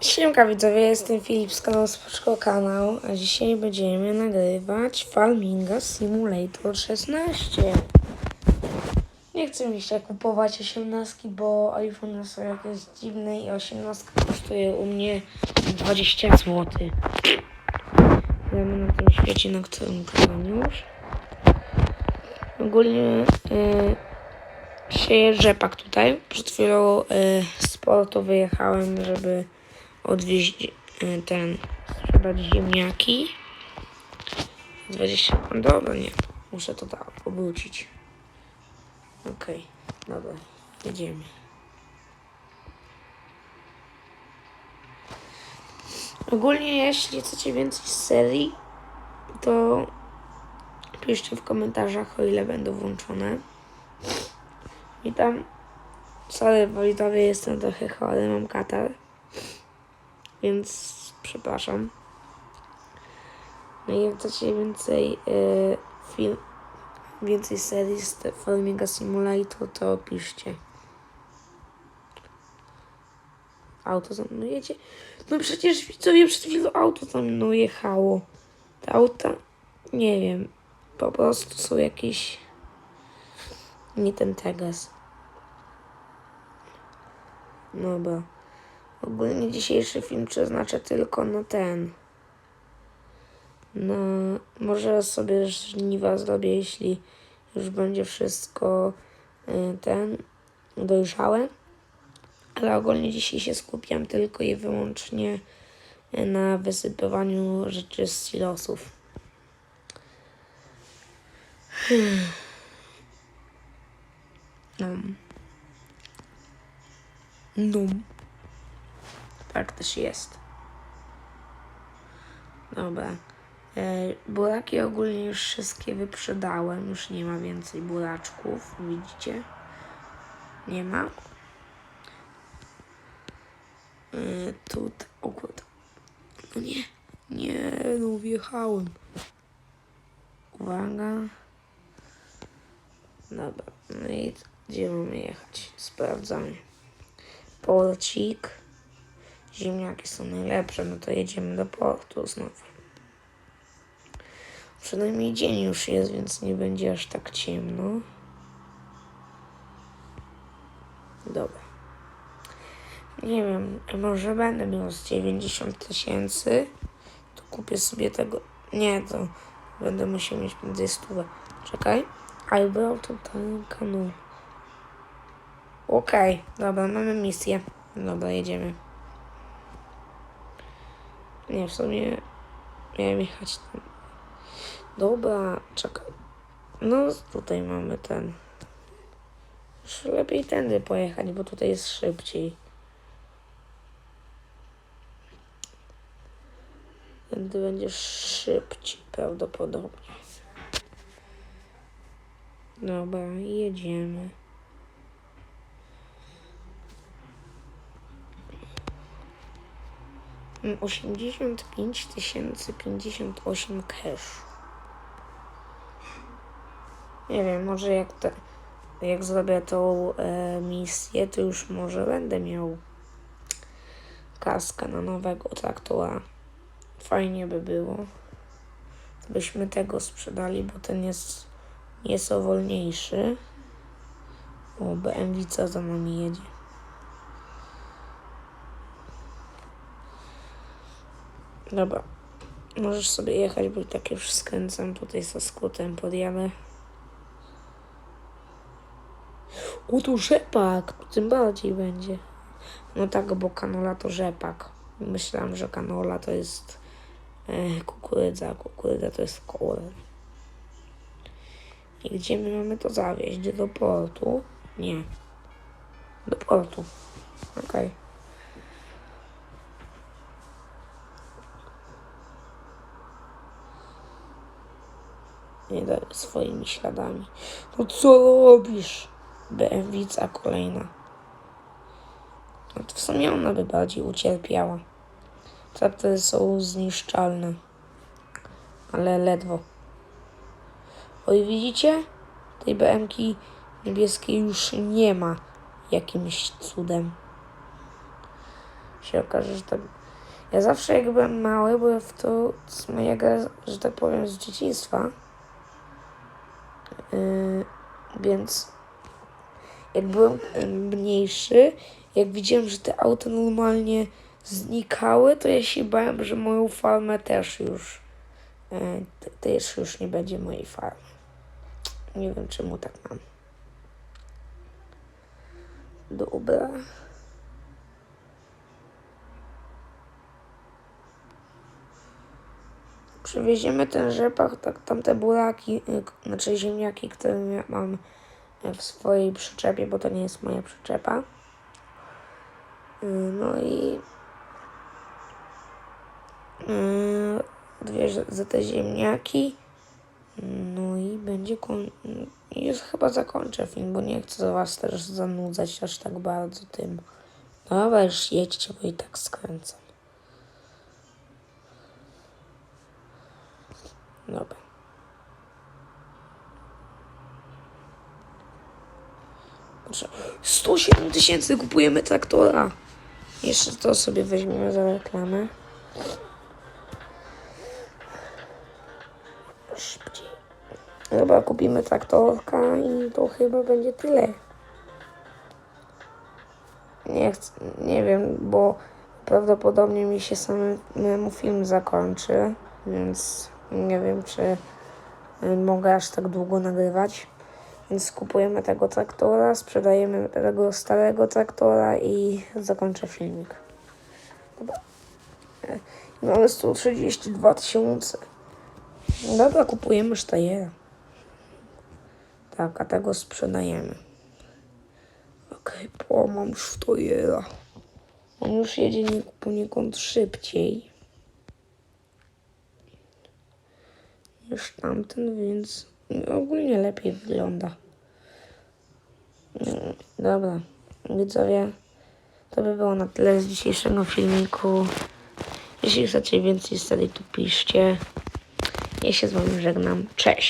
Siemka widzowie, jestem Filip z kanału Spoczko Kanał, a dzisiaj będziemy nagrywać Farminga Simulator 16. Nie chcę mi się kupować 18, bo iPhone są jakieś dziwne i 18 kosztuje u mnie 20 zł. Gramy na tym świecie, na którym gram już. Ogólnie y, sieję rzepak tutaj. Przed chwilą y, z portu wyjechałem, żeby odwieźć y, ten, sprzedać ziemniaki. 20, no dobra, nie, muszę to tak obrócić. Okej, dobra, jedziemy. Ogólnie, jeśli chcecie więcej z serii, to piszcie w komentarzach, o ile będą włączone. Witam. Sorry, bo jestem trochę chory, mam katar. Więc przepraszam. No i jak chcecie więcej y, film, więcej serii z Farminga Simulator, to piszcie. Auto za mną jedzie. No przecież widzowie przed chwilą auto za mną jechało. Te auta, nie wiem, po prostu są jakieś... Nie ten Tegas. Dobra. Ogólnie dzisiejszy film przeznaczę tylko na ten. No, może sobie żniwa zrobię, jeśli już będzie wszystko y, ten dojrzałe. Ale ogólnie dzisiaj się skupiam tylko i wyłącznie y, na wysypywaniu rzeczy z silosów. No. No. Też jest. Dobra. E, buraki ogólnie już wszystkie wyprzedałem. Już nie ma więcej buraczków. Widzicie? Nie ma. E, tutaj. O kurde. No nie. Nie, no wjechałem. Uwaga. Dobra. No i gdzie mamy jechać? Sprawdzamy. Porcik. Ziemniaki są najlepsze, no to jedziemy do portu znowu. Przynajmniej dzień już jest, więc nie będzie aż tak ciemno. Dobra. Nie wiem, może będę miał z 90 tysięcy. To kupię sobie tego. Nie, to będę musiał mieć między stówę. Czekaj. I brał tutaj kanał. Okej, dobra, mamy misję. Dobra, jedziemy. Nie, w sumie miałem jechać tam. Dobra, czekaj. No, tutaj mamy ten. Już lepiej tędy pojechać, bo tutaj jest szybciej. Tędy będzie szybciej prawdopodobnie. Dobra, jedziemy. 85 058 cash. Nie wiem, może jak te, jak zrobię tą e, misję, to już może będę miał kaskę na nowego traktora. Fajnie by było. Byśmy tego sprzedali, bo ten jest nieco wolniejszy. O, BMW co za nami jedzie. Dobra. Możesz sobie jechać, bo tak już skręcam tutaj ze skutem podjadę. O, tu rzepak, tym bardziej będzie. No tak, bo kanola to rzepak. Myślałam, że kanola to jest e, kukurydza, kukurydza to jest korn. I gdzie my mamy to zawieźć? Do portu? Nie. Do portu. Okej. Nie swoimi śladami. No co robisz? BMW kolejna. No to w sumie ona by bardziej ucierpiała. Traktory są zniszczalne. Ale ledwo. Oj, widzicie? Tej BMki niebieskiej już nie ma jakimś cudem. się okaże, że tak... Ja zawsze jak byłem mały, byłem w to z mojego, że tak powiem, z dzieciństwa. Yy, więc jak byłem y, mniejszy, jak widziałem, że te auta normalnie znikały, to ja się bałem, że moją farmę też już y, te- też już nie będzie mojej farmy. Nie wiem czemu tak mam. Dobra. Przywieziemy ten rzepak, tak, tamte buraki, y, znaczy ziemniaki, które mam w swojej przyczepie, bo to nie jest moja przyczepa. Y, No i y, odwieźć za te ziemniaki. No i będzie Już chyba zakończę film, bo nie chcę was też zanudzać aż tak bardzo tym. Dobra, już jedźcie, bo i tak skręcam. Dobra. Proszę. 107 tysięcy kupujemy traktora. Jeszcze to sobie weźmiemy za reklamę. Szybciej. Dobra, kupimy traktorka i to chyba będzie tyle. Nie chcę, nie wiem, bo prawdopodobnie mi się samemu film zakończy, więc nie wiem, czy y, mogę aż tak długo nagrywać. Więc kupujemy tego traktora, sprzedajemy tego starego traktora i zakończę filmik. Dobra. Mamy 132 tysiące. Dobra, kupujemy sztajera. Tak, a tego sprzedajemy. Okej, okay, mam sztojera. On już jedzie nie, poniekąd szybciej niż tamten, więc ogólnie lepiej wygląda. Mm, Dobra, widzowie, to by było na tyle z dzisiejszego filmiku. Jeśli chcecie więcej serii, to piszcie. Ja się z wami żegnam. Cześć!